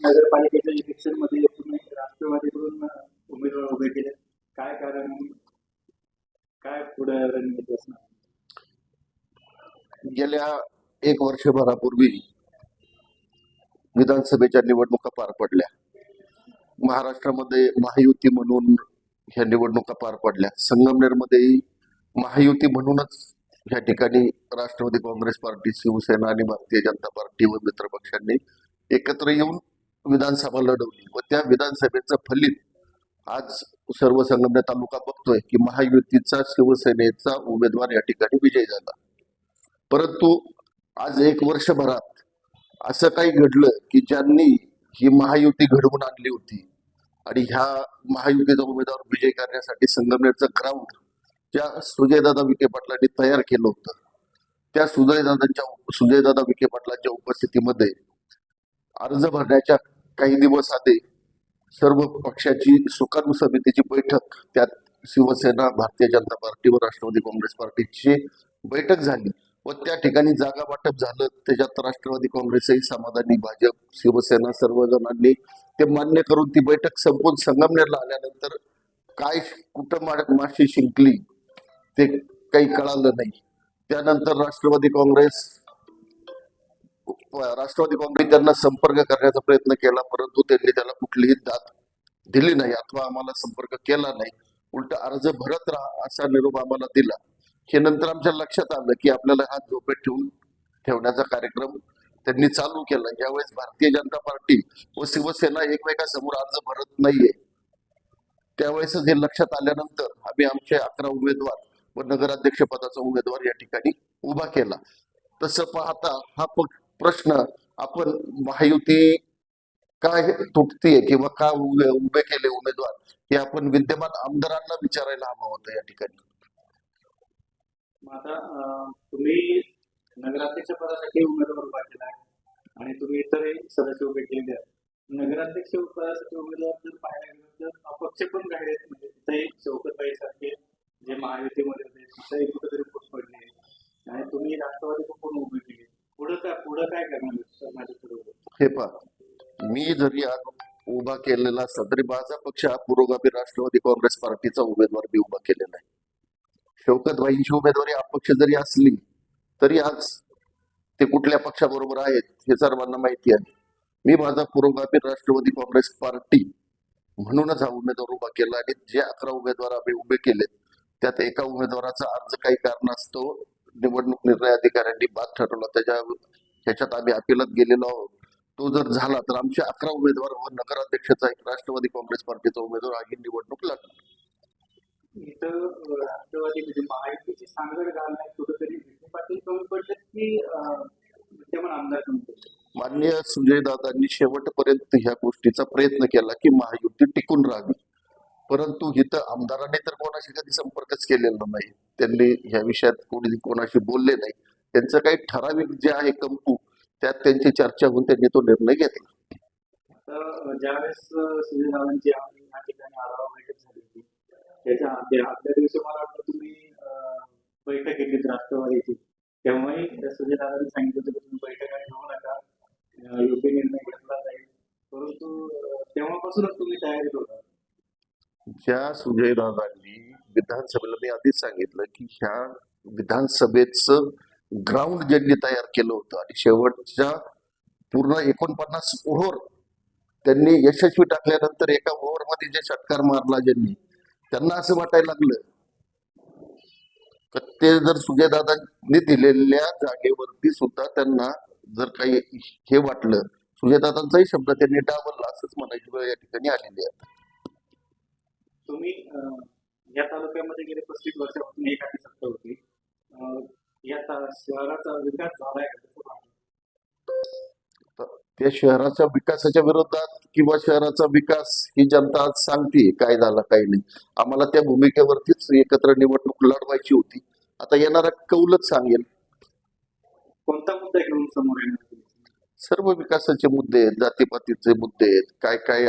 नगरपालिकेच्या इलेक्शनमध्ये राष्ट्रवादीकडून उमेदवार उभे केले. काय कारण? काय पुढे रणनीती असणार? गेल्या एक वर्षभरापूर्वी विधानसभेच्या निवडणुका पार पडल्या. महाराष्ट्रामध्ये महायुती म्हणून ह्या निवडणुका पार पडल्या. संगमनेरमध्येही महायुती म्हणूनच ह्या ठिकाणी राष्ट्रवादी काँग्रेस पार्टी शिवसेना आणि भारतीय जनता पार्टी व मित्र पक्षांनी एकत्र येऊन विधानसभा लढवली व त्या विधानसभेचं फलित आज सर्व संगमने तालुका बघतोय की महायुतीचा शिवसेनेचा उमेदवार या ठिकाणी विजय झाला. परंतु आज एक वर्षभरात असं काही घडलं की ज्यांनी ही महायुती घडवून आणली होती आणि ह्या महायुतीचा उमेदवार विजय करण्यासाठी संगमनेरचं ग्राउंड ज्या सुजयदादा विखे पाटलांनी तयार केलं होतं त्या सुजयदादांच्या सुजयदादा विखे पाटलांच्या उपस्थितीमध्ये अर्ज भरण्याच्या काही दिवस आधी सर्व पक्षाची सुकाणू समितीची बैठक त्यात शिवसेना भारतीय जनता पार्टी व राष्ट्रवादी काँग्रेस पार्टीची बैठक झाली व त्या ठिकाणी जागा वाटप झालं. त्याच्यात राष्ट्रवादी काँग्रेसही समाधानी भाजप शिवसेना सर्वजणांनी ते मान्य करून ती बैठक संपून संगमनेरला आल्यानंतर काय कुठं माशी शिंकली ते काही कळालं नाही. त्यानंतर राष्ट्रवादी काँग्रेस राष्ट्रवादी काँग्रेस त्यांना संपर्क करण्याचा प्रयत्न केला परंतु त्यांनी त्याला कुठलीही दाद दिली नाही अथवा आम्हाला संपर्क केला नाही. उलट अर्ज भरत राहा असा निरोप आम्हाला दिला. हे नंतर आमच्या लक्षात आलं की आपल्याला हात झोपेत ठेवून ठेवण्याचा कार्यक्रम त्यांनी चालू केला. यावेळेस भारतीय जनता पार्टी व शिवसेना एकमेकांसमोर अर्ज भरत नाहीये. त्यावेळेस हे लक्षात आल्यानंतर आम्ही आमचे अकरा उमेदवार व नगराध्यक्ष पदाचा उमेदवार या ठिकाणी उभा केला. तसं पाहता हा प- प्रश्न आपण महायुती काय तुटतीये किंवा का उभे उभे केले उमेदवार हे आपण विद्यमान आमदारांना विचारायला हवं होतं या ठिकाणी. मग आता तुम्ही नगराध्यक्ष पदासाठी उमेदवार उभा केला आहे आणि तुम्ही इतरही सदस्य उभे केलेले आहेत. नगराध्यक्ष पदासाठी उमेदवार जर पाहायला गेलं तर अपक्ष पण काही आहेत. म्हणजे तिथेही चौकतबाई सारखे जे महायुतीमध्ये होते. तिथेही कुठेतरी फूट पडली आणि तुम्ही राष्ट्रवादी पण उभे केले पुढं काय पुढं काय करणार हे पहा मी जरी आज उभा केलेला असला तरी माझा पक्ष हा पुरोगामी राष्ट्रवादी काँग्रेस पार्टीचा उमेदवार मी उभा केलेला आहे. शौकतभाईंची उमेदवारी अपक्ष जरी असली तरी आज ते कुठल्या पक्षाबरोबर आहेत हे सर्वांना माहिती आहे. मी माझा पुरोगामी राष्ट्रवादी काँग्रेस पार्टी म्हणूनच हा उमेदवार उभा केला आणि जे अकरा उमेदवार आम्ही उभे केलेत त्यात एका उमेदवाराचा अर्ज काही कारणास्तव निवडणूक निर्णय अधिकाऱ्यांनी बाद ठरवला. त्याच्या त्याच्यात आम्ही अपिलात गेलेलो आहोत. तो जर झाला तर आमचे अकरा उमेदवार व नगराध्यक्षाचा एक राष्ट्रवादी काँग्रेस पार्टीचा उमेदवार हा ही निवडणूक लागली इथं राष्ट्रवादी म्हणजे महायुतीची सांगड घालण्यात कुठेतरी विखे पाटील कमी पडलेत की अं, विद्यमान आमदार कमी पडले माननीय सुजयदादांनी शेवटपर्यंत ह्या गोष्टीचा प्रयत्न केला की महायुती टिकून राहावी. परंतु इथं आमदारांनी तर कोणाशी कधी संपर्कच केलेला नाही. त्यांनी ह्या विषयात कोणी कोणाशी बोलले नाही. त्यांचं काही ठराविक जे आहे कंपू त्यात त्यांची चर्चा होऊन त्यांनी तो निर्णय घेतला. तर ज्यावेळेस सुविधांची या ठिकाणी आढावा बैठक झाली होती त्याच्या आधी आदल्या दिवशी मला वाटतं तुम्ही अं, बैठक घेतली राष्ट्रवादीची तेव्हाही सुजयदादांनी सांगितलं होतं की तुम्ही बैठका घेऊ नका अं, योग्य निर्णय घेतला जाईल. परंतु अं, तेव्हापासूनच तुम्ही ह्या सुजयदादांनी विधानसभेला मी आधीच सांगितलं की ह्या विधानसभेचं ग्राउंड ज्यांनी तयार केलं होतं आणि शेवटच्या पूर्ण एकोणपन्नास ओव्हर त्यांनी यशस्वी टाकल्यानंतर एका ओव्हरमध्ये जे षटकार मारला ज्यांनी त्यांना असं वाटायला लागलं ते जर सुजयदादांनी दिलेल्या जागेवरती सुद्धा त्यांना जर काही हे वाटलं सुजयदादांचाही शब्द त्यांनी डावलला असंच म्हणायची वेळ या ठिकाणी आलेली आहे. तुम्ही या तालुक्यामध्ये गेले पस्तीस वर्षापासून एकाची सत्ता होती. या शहराचा विकास कसं पाहता? त्या शहराच्या विकासाच्या विरोधात किंवा शहराचा विकास ही जनता आज सांगते काय झालं काय नाही. आम्हाला त्या भूमिकेवरतीच एकत्र निवडणूक लढवायची होती. आता येणारा कौलच सांगेल. कोणता मुद्दा घेऊन समोर येणार? सर्व विकासाचे मुद्दे आहेत जातीपातीचे मुद्दे आहेत काय काय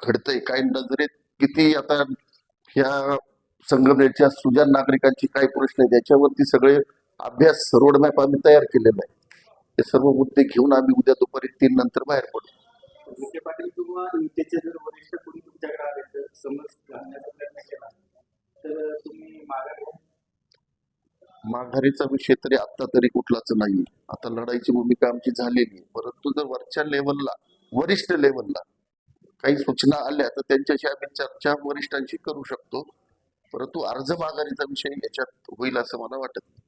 घडतंय काय नजरेत किती आता ह्या संगमनेरच्या सुजान नागरिकांची काय प्रश्न आहेत याच्यावरती सगळे अभ्यास रोडमॅप आम्ही तयार केलेला आहे. हे सर्व मुद्दे घेऊन आम्ही उद्या दुपारी तीन नंतर बाहेर पडू. पाटील किंवा युतीचे जर वरिष्ठ कोणी तुमच्याकडे आले तर समज घालण्याचा प्रयत्न केला. तर तुम्ही माघार घ्या माघारीचा विषय तरी आता तरी कुठलाच नाही आता लढाईची भूमिका आमची झालेली आहे. परंतु जर वरच्या लेवलला वरिष्ठ लेवलला काही सूचना आल्या तर त्यांच्याशी आम्ही चर्चा वरिष्ठांशी करू शकतो परंतु अर्ज माघारीचा विषय याच्यात होईल असं मला वाटत नाही.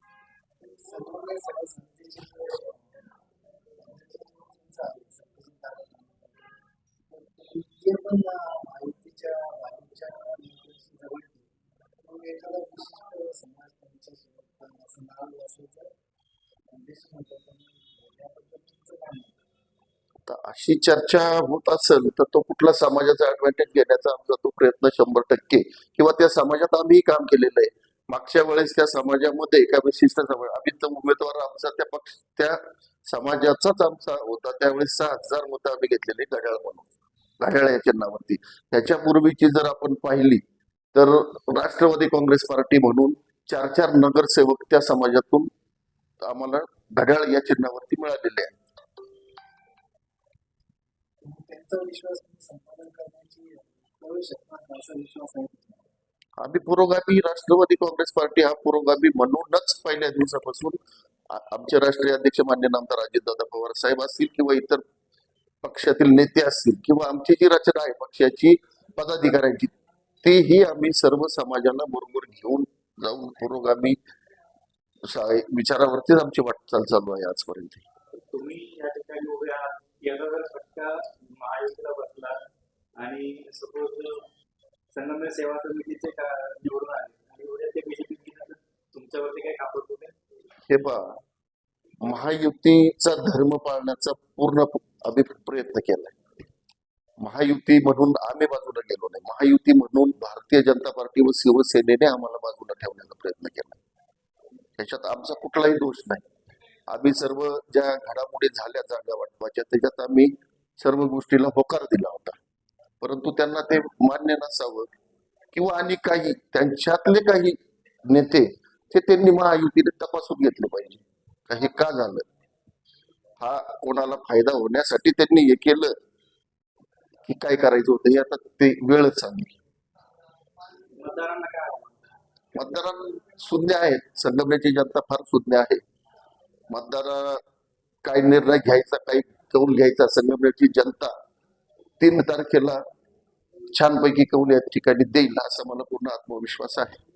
अशी चर्चा होत असेल तर तो कुठला समाजाचा ऍडव्हान्टेज घेण्याचा आमचा तो प्रयत्न शंभर टक्के. किंवा त्या समाजात आम्ही काम केलेलं आहे. मागच्या वेळेस त्या समाजामध्ये एका विशिष्ट समाज आम्ही तर उमेदवार आमचा त्या पक्ष त्या समाजाचाच आमचा होता. त्यावेळेस सहा हजार मतं आम्ही घेतलेली घड्याळ म्हणून. घड्याळ या चिन्हावरती. त्याच्यापूर्वीची जर आपण पाहिली तर राष्ट्रवादी काँग्रेस पार्टी म्हणून चार चार नगरसेवक त्या समाजातून आम्हाला घड्याळ या चिन्हावरती मिळालेले आहे त्यांचा विश्वास संपादन करण्याची करू असा विश्वास आहे आम्ही पुरोगामी राष्ट्रवादी काँग्रेस पार्टी हा पुरोगामी म्हणूनच पहिल्या दिवसापासून आमचे राष्ट्रीय अध्यक्ष मान्य नामदार अजितदादा पवार साहेब असतील किंवा इतर पक्षातील नेते असतील किंवा आमची जी रचना आहे पक्षाची पदाधिकाऱ्यांची तेही आम्ही सर्व समाजाला बरोबर घेऊन जाऊन पुरोगामी विचारावरतीच आमची वाटचाल चालू आहे आजपर्यंत. तुम्ही या ठिकाणी उभे आणि सपोज संगमनेर सेवा समितीचे का निवडून आले? आणि उद्या ते बीजेपी तुमच्यावरती काही कापड होते हे पहा महायुतीचा धर्म पाळण्याचा पूर्ण आम्ही प्रयत्न केलाय. महायुती म्हणून आम्ही बाजूला गेलो नाही. महायुती म्हणून भारतीय जनता पार्टी व शिवसेनेने आम्हाला बाजूला ठेवण्याचा प्रयत्न केला त्याच्यात आमचा कुठलाही दोष नाही. आम्ही सर्व ज्या घडामोडी झाल्या जागा वाटपाच्या त्याच्यात आम्ही सर्व गोष्टीला होकार दिला होता. परंतु त्यांना ते मान्य नसावं. किंवा आणि काही त्यांच्यातले काही नेते ते त्यांनी महायुतीने तपासून घेतले पाहिजे. का हे का झालं? हा कोणाला फायदा होण्यासाठी त्यांनी हे केलं की काय करायचं होतं हे आता ते वेळच सांगेल. मतदारांना सुज्ञ मतदारां शून्य आहेत. संगमनेरची जनता फार शून्य आहे. मतदार काय निर्णय घ्यायचा काही कौल घ्यायचा संगमनेरची जनता तीन तारखेला छानपैकी कौल या ठिकाणी देईल असा मला पूर्ण आत्मविश्वास आहे.